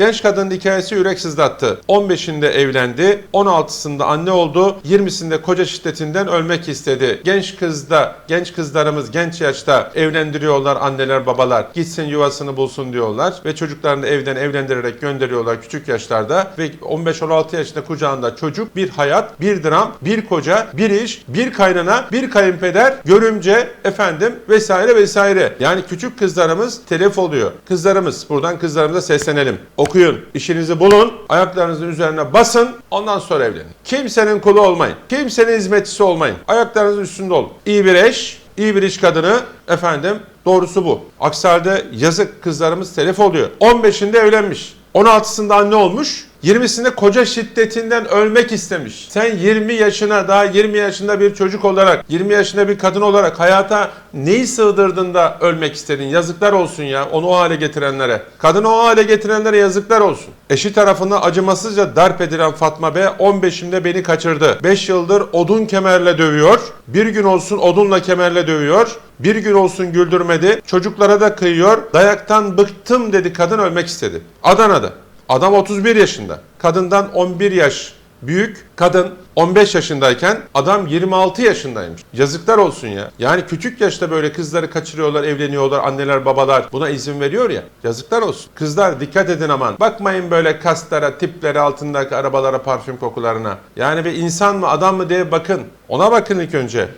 Genç kadının hikayesi yürek sızlattı. 15'inde evlendi, 16'sında anne oldu, 20'sinde koca şiddetinden ölmek istedi. Genç kızda, genç kızlarımız genç yaşta evlendiriyorlar anneler babalar. Gitsin yuvasını bulsun diyorlar ve çocuklarını evden evlendirerek gönderiyorlar küçük yaşlarda ve 15-16 yaşında kucağında çocuk bir hayat, bir dram, bir koca, bir iş, bir kaynana, bir kayınpeder, görümce, efendim vesaire vesaire. Yani küçük kızlarımız telef oluyor. Kızlarımız, buradan kızlarımıza seslenelim. Okuyun, işinizi bulun, ayaklarınızın üzerine basın, ondan sonra evlenin. Kimsenin kulu olmayın. Kimsenin hizmetçisi olmayın. Ayaklarınızın üstünde olun. İyi bir eş, iyi bir iş kadını, efendim doğrusu bu. Aksi halde yazık kızlarımız telef oluyor. 15'inde evlenmiş. 16'sında anne olmuş. 20'sinde koca şiddetinden ölmek istemiş. Sen 20 yaşına daha 20 yaşında bir çocuk olarak, 20 yaşında bir kadın olarak hayata neyi sığdırdın da ölmek istedin? Yazıklar olsun ya onu o hale getirenlere. Kadını o hale getirenlere yazıklar olsun. Eşi tarafından acımasızca darp edilen Fatma B 15'imde beni kaçırdı. 5 yıldır odun kemerle dövüyor. Bir gün olsun odunla kemerle dövüyor. Bir gün olsun güldürmedi. Çocuklara da kıyıyor. Dayaktan bıktım dedi kadın ölmek istedi. Adana'da. Adam 31 yaşında. Kadından 11 yaş büyük. Kadın 15 yaşındayken adam 26 yaşındaymış. Yazıklar olsun ya. Yani küçük yaşta böyle kızları kaçırıyorlar, evleniyorlar, anneler babalar buna izin veriyor ya. Yazıklar olsun. Kızlar dikkat edin aman. Bakmayın böyle kaslara, tiplere, altındaki arabalara, parfüm kokularına. Yani bir insan mı, adam mı diye bakın. Ona bakın ilk önce.